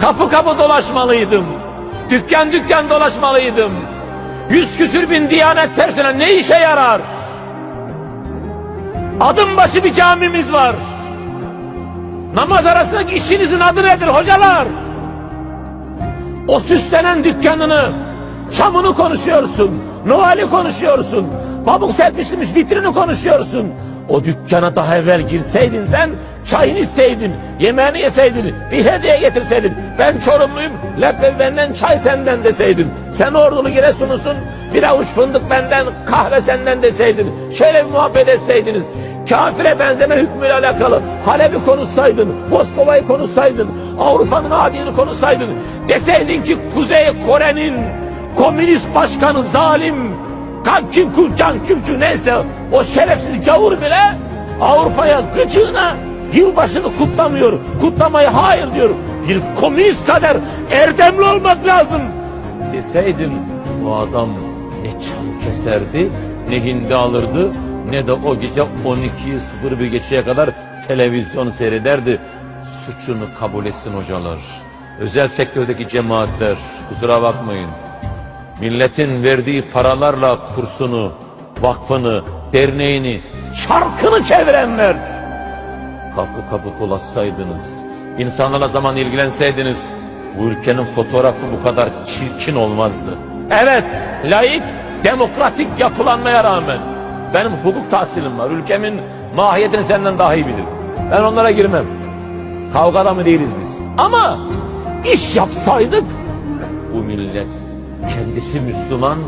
Kapı kapı dolaşmalıydım. Dükkan dükkan dolaşmalıydım. Yüz küsür bin diyanet personeli ne işe yarar? Adım başı bir camimiz var. Namaz arasındaki işinizin adı nedir hocalar? O süslenen dükkanını, çamını konuşuyorsun, Noel'i konuşuyorsun, pamuk serpiştirmiş vitrini konuşuyorsun. O dükkana daha evvel girseydin sen, çayını içseydin, yemeğini yeseydin, bir hediye getirseydin. Ben Çorumluyum, leblebi benden, çay senden deseydin. Sen ordulu Giresunlusun, bir avuç fındık benden, kahve senden deseydin. Şöyle bir muhabbet etseydiniz. Kafire benzeme hükmüyle alakalı Halep'i konuşsaydın, Moskova'yı konuşsaydın, Avrupa'nın adini konuşsaydın, deseydin ki Kuzey Kore'nin komünist başkanı zalim, Kan Kim Kul Can Kümçü neyse o şerefsiz gavur bile Avrupa'ya gıcığına yılbaşını kutlamıyor, kutlamayı hayır diyor. Bir komünist kadar erdemli olmak lazım deseydin o adam ne çam keserdi, ne hindi alırdı, ne de o gece 12'yi 01 geçeye kadar televizyon seyrederdi. Suçunu kabul etsin hocalar. Özel sektördeki cemaatler, kusura bakmayın. Milletin verdiği paralarla kursunu, vakfını, derneğini, çarkını çevirenler. Kapı kapı dolaşsaydınız, insanlarla zaman ilgilenseydiniz, bu ülkenin fotoğrafı bu kadar çirkin olmazdı. Evet, laik, demokratik yapılanmaya rağmen benim hukuk tahsilim var. Ülkemin mahiyetini senden daha iyi bilirim. Ben onlara girmem. Kavgada mı değiliz biz? Ama iş yapsaydık bu millet kendisi Müslüman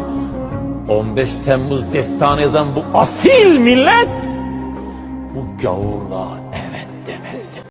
15 Temmuz destanı yazan bu asil millet bu gavurla